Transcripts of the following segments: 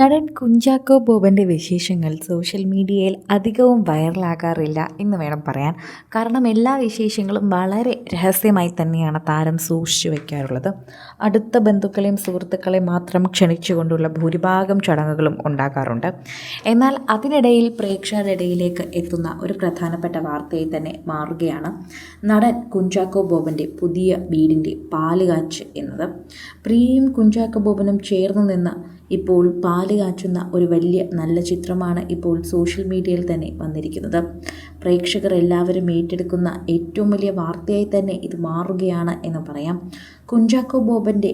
നടൻ കുഞ്ചാക്കോ ബോബന്റെ വിശേഷങ്ങൾ സോഷ്യൽ മീഡിയയിൽ അധികവും വൈറലാകാറില്ല എന്ന് വേണം പറയാൻ. കാരണം എല്ലാ വിശേഷങ്ങളും വളരെ രഹസ്യമായി തന്നെയാണ് താരം സൂക്ഷിച്ചു വയ്ക്കാറുള്ളത് അടുത്ത ബന്ധുക്കളെയും സുഹൃത്തുക്കളെയും മാത്രം ക്ഷണിച്ചുകൊണ്ടുള്ള ഭൂരിഭാഗം ചടങ്ങുകളും ഉണ്ടാകാറുണ്ട്. എന്നാൽ അതിനിടയിൽ പ്രേക്ഷകരുടെ ഇടയിലേക്ക് എത്തുന്ന ഒരു പ്രധാനപ്പെട്ട വാർത്തയായി തന്നെ മാറുകയാണ് നടൻ കുഞ്ചാക്കോ ബോബന്റെ പുതിയ വീടിന്റെ പാലുകാച്ച് എന്നത്. പ്രിയയും കുഞ്ചാക്കോ ബോബനും ചേർന്ന് നിന്ന് ഇപ്പോൾ പാൽ കാച്ചുന്ന ഒരു വലിയ നല്ല ചിത്രമാണ് ഇപ്പോൾ സോഷ്യൽ മീഡിയയിൽ തന്നെ വന്നിരിക്കുന്നത്. പ്രേക്ഷകർ എല്ലാവരും ഏറ്റെടുക്കുന്ന ഏറ്റവും വലിയ വാർത്തയായി തന്നെ ഇത് മാറുകയാണ് എന്ന് പറയാം. കുഞ്ചാക്കോ ബോബന്റെ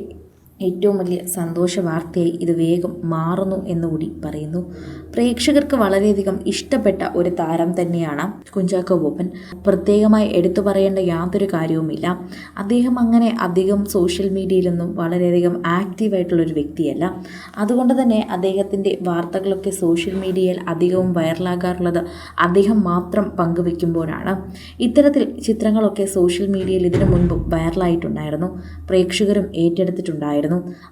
ഏറ്റവും വലിയ സന്തോഷ വാർത്തയായി ഇത് വേഗം മാറുന്നു എന്നുകൂടി പറയുന്നു. പ്രേക്ഷകർക്ക് വളരെയധികം ഇഷ്ടപ്പെട്ട ഒരു താരം തന്നെയാണ് കുഞ്ചാക്കോ ബോബൻ പ്രത്യേകമായി എടുത്തു പറയേണ്ട യാതൊരു കാര്യവുമില്ല. അദ്ദേഹം അങ്ങനെ അധികം സോഷ്യൽ മീഡിയയിലൊന്നും വളരെയധികം ആക്റ്റീവായിട്ടുള്ളൊരു വ്യക്തിയല്ല. അതുകൊണ്ട് തന്നെ അദ്ദേഹത്തിന്റെ വാർത്തകളൊക്കെ സോഷ്യൽ മീഡിയയിൽ അധികവും വൈറലാകാറുള്ളത് അദ്ദേഹം മാത്രം പങ്കുവെക്കുമ്പോഴാണ്. ഇത്തരത്തിൽ ചിത്രങ്ങളൊക്കെ സോഷ്യൽ മീഡിയയിൽ ഇതിനു മുൻപും വൈറലായിട്ടുണ്ടായിരുന്നു. പ്രേക്ഷകരും ഏറ്റെടുത്തിട്ടുണ്ടായിരുന്നു.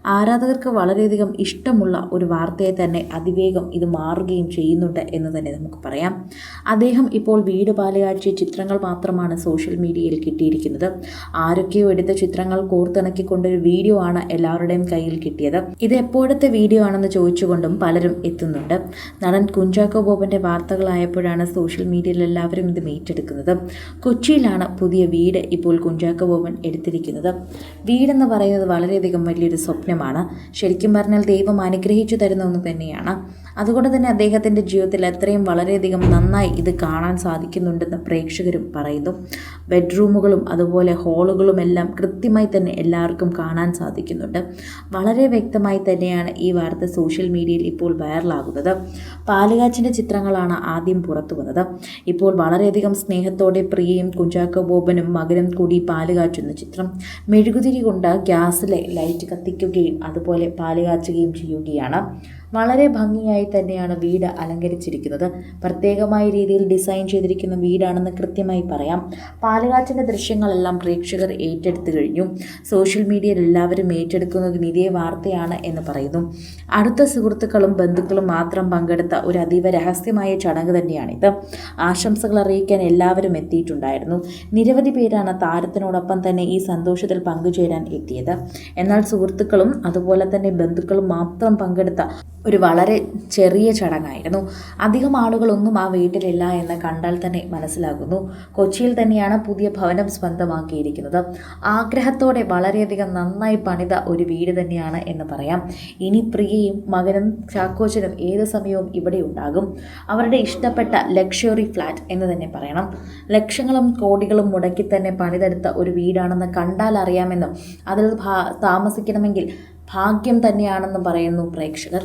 ആരാധകർക്ക് വളരെയധികം ഇഷ്ടമുള്ള ഒരു വാർത്തയെ തന്നെ അതിവേഗം ഇത് മാറുകയും ചെയ്യുന്നുണ്ട് എന്ന് തന്നെ നമുക്ക് പറയാം. അദ്ദേഹം ഇപ്പോൾ വീട് പാലുകാഴ്ച ചിത്രങ്ങൾ മാത്രമാണ് സോഷ്യൽ മീഡിയയിൽ കിട്ടിയിരിക്കുന്നത്. ആരൊക്കെയോ എടുത്ത ചിത്രങ്ങൾ കോർത്തിണക്കിക്കൊണ്ടൊരു വീഡിയോ ആണ് എല്ലാവരുടെയും കയ്യിൽ കിട്ടിയത്. ഇത് എപ്പോഴത്തെ വീഡിയോ ആണെന്ന് ചോദിച്ചുകൊണ്ടും പലരും എത്തുന്നുണ്ട്. നടൻ കുഞ്ചാക്കോ ബോബന്റെ വാർത്തകളായപ്പോഴാണ് സോഷ്യൽ മീഡിയയിൽ എല്ലാവരും ഇത് ഏറ്റെടുക്കുന്നത്. കൊച്ചിയിലാണ് പുതിയ വീട് ഇപ്പോൾ കുഞ്ചാക്കോ ബോബൻ എടുത്തിരിക്കുന്നത്. വീടെന്ന് പറയുന്നത് വളരെയധികം വലിയൊരു സ്വപ്നമാണ്. ശരിക്കും പറഞ്ഞാൽ ദൈവം അനുഗ്രഹിച്ചു തരുന്ന ഒന്ന് തന്നെയാണ്. അതുകൊണ്ട് തന്നെ അദ്ദേഹത്തിന്റെ ജീവിതത്തിൽ എത്രയും വളരെയധികം നന്നായി ഇത് കാണാൻ സാധിക്കുന്നുണ്ടെന്ന് പ്രേക്ഷകരും പറയുന്നു. ബെഡ്റൂമുകളും അതുപോലെ ഹോളുകളും എല്ലാം കൃത്യമായി തന്നെ എല്ലാവർക്കും കാണാൻ സാധിക്കുന്നുണ്ട്. വളരെ വ്യക്തമായി തന്നെയാണ് ഈ വാർത്ത സോഷ്യൽ മീഡിയയിൽ ഇപ്പോൾ വൈറലാകുന്നത്. പാലുകാച്ചിന്റെ ചിത്രങ്ങളാണ് ആദ്യം പുറത്തു വന്നത്. ഇപ്പോൾ വളരെയധികം സ്നേഹത്തോടെ പ്രിയയും കുഞ്ചാക്കോ ബോബനും മകനും കൂടി പാലുകാച്ചുന്ന ചിത്രം. മെഴുകുതിരി കൊണ്ട് ഗ്യാസിലെ ലൈറ്റ് കത്തിക്കുകയും അതുപോലെ പാൽ കാച്ചുകയും ചെയ്യുകയാണ്. വളരെ ഭംഗിയായി തന്നെയാണ് വീട് അലങ്കരിച്ചിരിക്കുന്നത്. പ്രത്യേകമായ രീതിയിൽ ഡിസൈൻ ചെയ്തിരിക്കുന്ന വീടാണെന്ന് കൃത്യമായി പറയാം. പാലുകാച്ചിന്റെ ദൃശ്യങ്ങളെല്ലാം പ്രേക്ഷകർ ഏറ്റെടുത്തു കഴിഞ്ഞു. സോഷ്യൽ മീഡിയയിൽ എല്ലാവരും ഏറ്റെടുക്കുന്നതും ഇതേ വാർത്തയാണ് എന്ന് പറയുന്നു. അടുത്ത സുഹൃത്തുക്കളും ബന്ധുക്കളും മാത്രം പങ്കെടുത്ത ഒരു അതീവ രഹസ്യമായ ചടങ്ങ് തന്നെയാണിത്. ആശംസകൾ അറിയിക്കാൻ എല്ലാവരും എത്തിയിട്ടുണ്ടായിരുന്നു. നിരവധി പേരാണ് താരത്തിനോടൊപ്പം തന്നെ ഈ സന്തോഷത്തിൽ പങ്കുചേരാൻ എത്തിയത്. എന്നാൽ സുഹൃത്തുക്കളും അതുപോലെ തന്നെ ബന്ധുക്കളും മാത്രം പങ്കെടുത്ത ഒരു വളരെ ചെറിയ ചടങ്ങായിരുന്നു. അധികം ആളുകളൊന്നും ആ വീട്ടിലില്ല എന്ന് കണ്ടാൽ തന്നെ മനസ്സിലാകുന്നു. കൊച്ചിയിൽ തന്നെയാണ് പുതിയ ഭവനം സ്വന്തമാക്കിയിരിക്കുന്നത്. ആഗ്രഹത്തോടെ വളരെയധികം നന്നായി പണിത ഒരു വീട് തന്നെയാണ് എന്ന് പറയാം. ഇനി പ്രിയയും മകനും ചാക്കോച്ചനും ഏത് സമയവും ഇവിടെ ഉണ്ടാകും. അവരുടെ ഇഷ്ടപ്പെട്ട ലക്ഷറി ഫ്ലാറ്റ് എന്ന് തന്നെ പറയണം. ലക്ഷങ്ങളും കോടികളും മുടക്കി തന്നെ പണിതെടുത്ത ഒരു വീടാണെന്ന് കണ്ടാൽ അറിയാമെന്നും അതിൽ താമസിക്കണമെങ്കിൽ ഭാഗ്യം തന്നെയാണെന്ന് പറയുന്നു പ്രേക്ഷകർ.